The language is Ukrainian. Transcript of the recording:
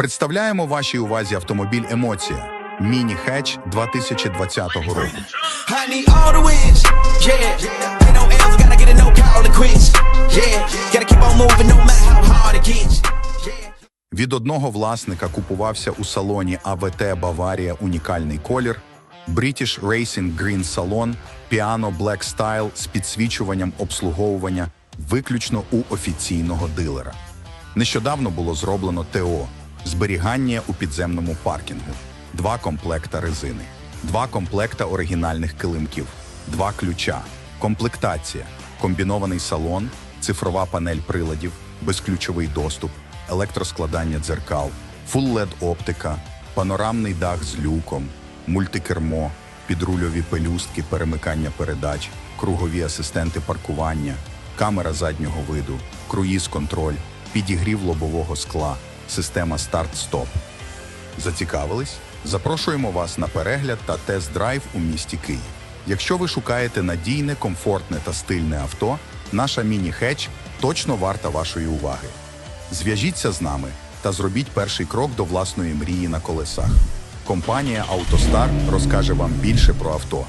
Представляємо вашій увазі автомобіль Емоція Міні Хетч 2020 року. Від одного власника купувався у салоні АВТ Баварія унікальний колір, British Racing Green Salon, Piano Black Style з підсвічуванням обслуговування виключно у офіційного дилера. Нещодавно було зроблено ТО зберігання у підземному паркінгу, два комплекта резини, два комплекта оригінальних килимків, два ключа, комплектація, комбінований салон, цифрова панель приладів, безключовий доступ, електроскладання дзеркал, фул led оптика, панорамний дах з люком, мультикермо, підрульові пелюстки перемикання передач, кругові асистенти паркування, камера заднього виду, круїз-контроль, підігрів лобового скла, система старт-стоп. Зацікавились? Запрошуємо вас на перегляд та тест-драйв у місті Київ. Якщо ви шукаєте надійне, комфортне та стильне авто, наша міні-хетч точно варта вашої уваги. Зв'яжіться з нами та зробіть перший крок до власної мрії на колесах. Компанія «АвтоСтар» розкаже вам більше про авто.